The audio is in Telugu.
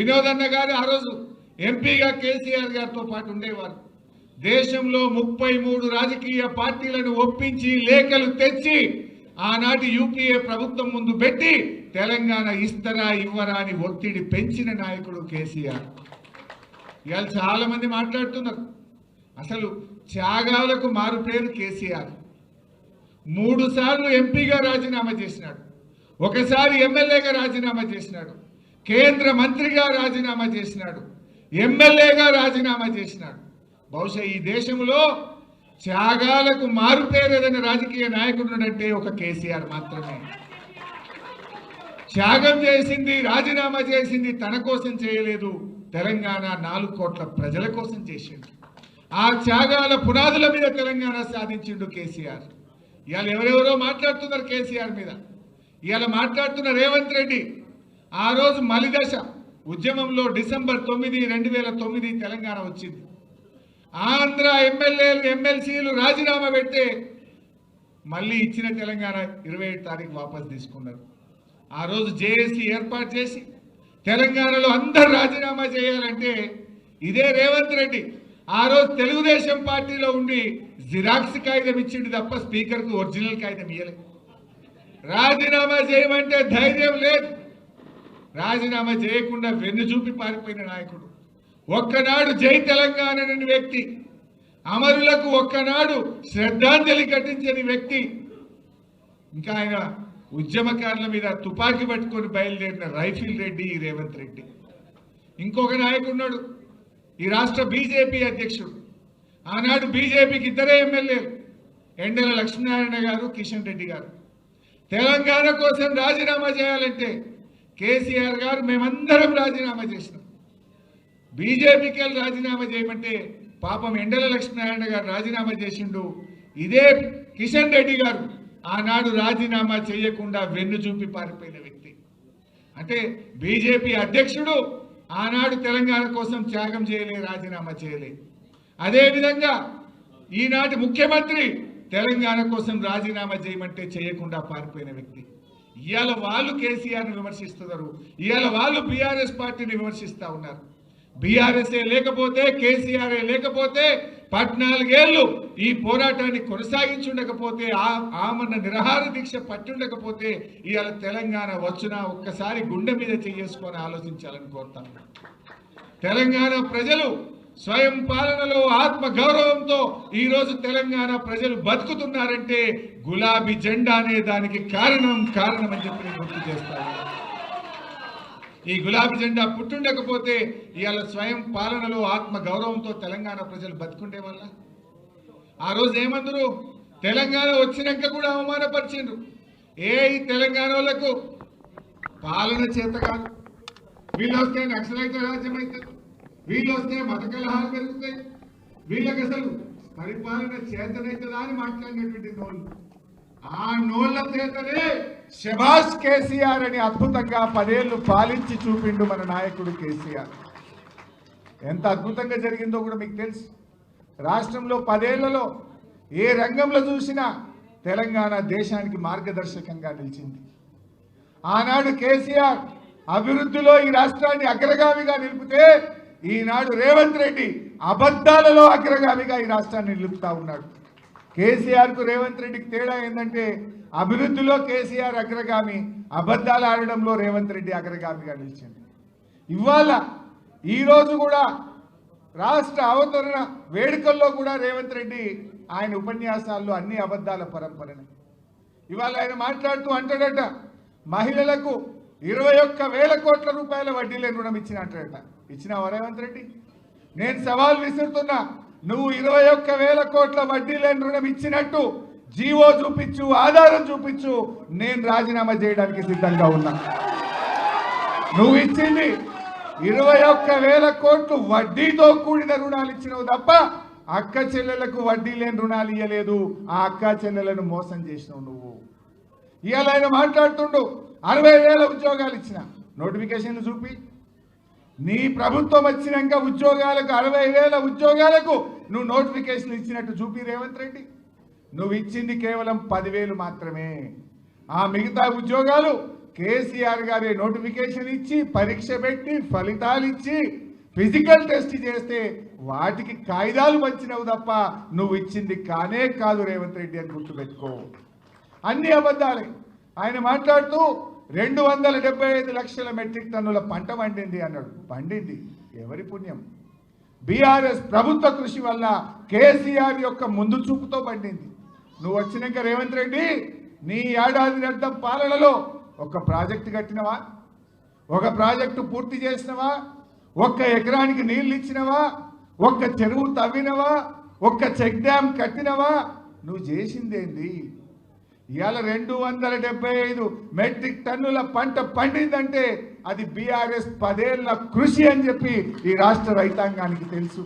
వినోదన్న గారు ఆ రోజు ఎంపీగా కేసీఆర్ గారితో పాటు ఉండేవారు. దేశంలో ముప్పై మూడు రాజకీయ పార్టీలను ఒప్పించి లేఖలు తెచ్చి ఆనాటి యూపీఏ ప్రభుత్వం ముందు పెట్టి తెలంగాణ ఇస్తరా ఇవ్వరా అని ఒత్తిడి పెంచిన నాయకుడు కేసీఆర్. ఇవాళ చాలా మంది మాట్లాడుతున్నారు. అసలు త్యాగాలకు మారు పేరు కేసీఆర్. మూడు సార్లు ఎంపీగా రాజీనామా చేసినాడు. ఒకసారి ఎమ్మెల్యేగా రాజీనామా చేసినాడు. కేంద్ర మంత్రిగా రాజీనామా చేసినాడు. ఎమ్మెల్యేగా రాజీనామా చేసినాడు. బహుశా ఈ దేశంలో త్యాగాలకు మారు పేరు రాజకీయ నాయకుడునంటే ఒక కేసీఆర్ మాత్రమే. త్యాగం చేసింది రాజీనామా చేసింది తన కోసం చేయలేదు. తెలంగాణ నాలుగు కోట్ల ప్రజల కోసం చేసిండు ఆ త్యాగాల పునాదుల మీద తెలంగాణ సాధించిండు కేసీఆర్. ఇవాళ ఎవరెవరో మాట్లాడుతున్నారు కేసీఆర్ మీద. ఇవాళ మాట్లాడుతున్న రేవంత్ రెడ్డి. ఆ రోజు మలిదశ. ఉద్యమంలో డిసెంబర్ తొమ్మిది రెండు వేల తొమ్మిది తెలంగాణ వచ్చింది. ఆంధ్ర ఎమ్మెల్యేలు ఎమ్మెల్సీలు రాజీనామా పెడితే మళ్ళీ ఇచ్చిన తెలంగాణ ఇరవై ఏడు తారీఖు వాపస్ తీసుకున్నారు. ఆ రోజు జేఏసీ ఏర్పాటు చేసి తెలంగాణలో అందరు రాజీనామా చేయాలంటే ఇదే రేవంత్ రెడ్డి. ఆ రోజు తెలుగుదేశం పార్టీలో ఉండి జిరాక్స్ కాగితం ఇచ్చిండు తప్ప స్పీకర్కు ఒరిజినల్ కాగితం ఇవ్వలేదు రాజీనామా చేయమంటే ధైర్యం లేదు. రాజీనామా చేయకుండా వెన్ను చూపి పారిపోయిన నాయకుడు. ఒక్కనాడు జై తెలంగాణ అనే వ్యక్తి అమరులకు ఒక్కనాడు శ్రద్ధాంజలి ఘటించని వ్యక్తి ఇంకా ఆయన ఉద్యమకారుల మీద తుపాకీ పట్టుకొని బయలుదేరిన రైఫిల్ రెడ్డి ఈ రేవంత్ రెడ్డి. ఇంకొక నాయకుడున్నాడు ఈ రాష్ట్ర బీజేపీ అధ్యక్షుడు. ఆనాడు బీజేపీకి ఇద్దరే ఎమ్మెల్యేలు ఎండల లక్ష్మీనారాయణ గారు కిషన్ రెడ్డి గారు. తెలంగాణ కోసం రాజీనామా చేయాలంటే కేసీఆర్ గారు మేమందరం రాజీనామా చేసినాం. బీజేపీకి వెళ్ళి రాజీనామా చేయమంటే పాపం ఎండల లక్ష్మీనారాయణ గారు రాజీనామా చేసిండు. ఇదే కిషన్ రెడ్డి గారు ఆనాడు రాజీనామా చేయకుండా వెన్ను చూపి పారిపోయిన వ్యక్తి. అంటే బీజేపీ అధ్యక్షుడు ఆనాడు తెలంగాణ కోసం త్యాగం చేయలే రాజీనామా చేయలే. అదేవిధంగా ఈనాటి ముఖ్యమంత్రి తెలంగాణ కోసం రాజీనామా చేయమంటే చేయకుండా పారిపోయిన వ్యక్తి. ఇవాళ వాళ్ళు కేసీఆర్ని విమర్శిస్తున్నారు. ఇవాళ వాళ్ళు బీఆర్ఎస్ పార్టీని విమర్శిస్తూ ఉన్నారు. బీఆర్ఎస్ఏ లేకపోతే కేసీఆర్ఏ లేకపోతే పద్నాలుగేళ్ళు ఈ పోరాటాన్ని కొనసాగించుండకపోతే ఆ- ఆమన్న నిరహార దీక్ష పట్టుండకపోతే ఇవాళ తెలంగాణ వచ్చినా ఒక్కసారి గుండె మీద చేసుకొని ఆలోచించాలని కోరుతాను తెలంగాణ ప్రజలు స్వయం పాలనలో ఆత్మ గౌరవంతో ఈరోజు తెలంగాణ ప్రజలు బతుకుతున్నారంటే గులాబీ జెండా అనే దానికి కారణం కారణం అని చెప్పి నేను గుర్తు చేస్తాను. ఈ గులాబీ జెండా పుట్టుండకపోతే ఇవాళ స్వయం పాలనలో ఆత్మ గౌరవంతో తెలంగాణ ప్రజలు బతుకుండే వల్ల ఆ రోజు ఏమందరు? తెలంగాణ వచ్చినాక కూడా అవమానపరిచిండ్రు. ఏ తెలంగాణ వాళ్ళకు? పాలన చేత కాదు. వీళ్ళు వస్తే నక్సలైతే రాజ్యం అవుతుంది వీళ్ళు వస్తే మత కలహాలు పెరుగుతాయి వీళ్ళకి అసలు పరిపాలన చేతనైతుందా అని మాట్లాడినటువంటి నోళ్ళు ఆ నోళ్ళ చేతనే శభాష్ కేసీఆర్ అని అద్భుతంగా పదేళ్ళు పాలించి చూపిండు మన నాయకుడు కేసీఆర్. ఎంత అద్భుతంగా జరిగిందో కూడా మీకు తెలుసు. రాష్ట్రంలో పదేళ్ళలో ఏ రంగంలో చూసినా తెలంగాణ దేశానికి మార్గదర్శకంగా నిలిచింది. ఆనాడు కేసీఆర్ అభివృద్ధిలో ఈ రాష్ట్రాన్ని అగ్రగామిగా నిలిపితే ఈనాడు రేవంత్ రెడ్డి అబద్ధాలలో అగ్రగామిగా ఈ రాష్ట్రాన్ని నిలుపుతా ఉన్నాడు. కేసీఆర్కు రేవంత్ రెడ్డికి తేడా ఏంటంటే అభివృద్ధిలో కేసీఆర్ అగ్రగామి అబద్ధాలు ఆడడంలో రేవంత్ రెడ్డి అగ్రగామిగా నిలిచింది ఇవాళ ఈరోజు కూడా రాష్ట్ర అవతరణ వేడుకల్లో కూడా రేవంత్ రెడ్డి ఆయన ఉపన్యాసాల్లో అన్ని అబద్ధాల పరంపరనే. ఇవాళ ఆయన మాట్లాడుతూ అంటాడట మహిళలకు ఇరవై ఒక్క వేల కోట్ల రూపాయల వడ్డీ లేని రుణం ఇచ్చిన అంటాడట ఇచ్చినావా రేవంత్ రెడ్డి? నేను సవాల్ విసురుతున్నా. నువ్వు ఇరవై ఒక్క వేల కోట్ల వడ్డీ లేని రుణం ఇచ్చినట్టు జీవో చూపించు ఆధారం చూపించు నేను రాజీనామా చేయడానికి సిద్ధంగా ఉన్నా. నువ్వు ఇచ్చింది ఇరవై ఒక్క వేల కోట్లు వడ్డీతో కూడిన రుణాలు ఇచ్చినవు తప్ప అక్క చెల్లెలకు వడ్డీ లేని రుణాలు ఇవ్వలేదు ఆ అక్క చెల్లెలను మోసం చేసినావు నువ్వు. ఇవాళ ఆయన మాట్లాడుతుండు అరవై వేల ఉద్యోగాలు ఇచ్చిన. నోటిఫికేషన్లు చూపి. నీ ప్రభుత్వం వచ్చినాక ఉద్యోగాలకు అరవై వేల ఉద్యోగాలకు నువ్వు నోటిఫికేషన్ ఇచ్చినట్టు చూపి రేవంత్ రెడ్డి. నువ్వు ఇచ్చింది కేవలం పదివేలు మాత్రమే. ఆ మిగతా ఉద్యోగాలు కేసీఆర్ గారి నోటిఫికేషన్ ఇచ్చి పరీక్ష పెట్టి ఫలితాలు ఇచ్చి ఫిజికల్ టెస్ట్ చేస్తే వాటికి కాయిదాలు పంచినవు తప్ప నువ్వు ఇచ్చింది కానే కాదు రేవంత్ రెడ్డి అని గుర్తుపెట్టుకో. అన్ని అబద్ధాలే. ఆయన మాట్లాడుతూ రెండు వందల డెబ్బై ఐదు లక్షల మెట్రిక్ టన్నుల పంట పండింది అన్నాడు. పండింది. ఎవరి పుణ్యం? బీఆర్ఎస్ ప్రభుత్వ కృషి వల్ల కేసీఆర్ యొక్క ముందు చూపుతో పండింది. నువ్వు వచ్చినాక రేవంత్ రెడ్డి నీ ఏడాది అర్థం పాలనలో ఒక ప్రాజెక్టు కట్టినవా? ఒక ప్రాజెక్టు పూర్తి చేసినవా? ఒక్క ఎకరానికి నీళ్ళు ఇచ్చినవా? ఒక్క చెరువు తవ్వినవా? ఒక్క చెక్ డ్యామ్ కట్టినవా? నువ్వు చేసిందేంది? ఇవాళ రెండు వందల డెబ్బై ఐదు మెట్రిక్ టన్నుల పంట పండిందంటే అది బీఆర్ఎస్ పదేళ్ళ కృషి అని చెప్పి ఈ రాష్ట్ర రైతాంగానికి తెలుసు.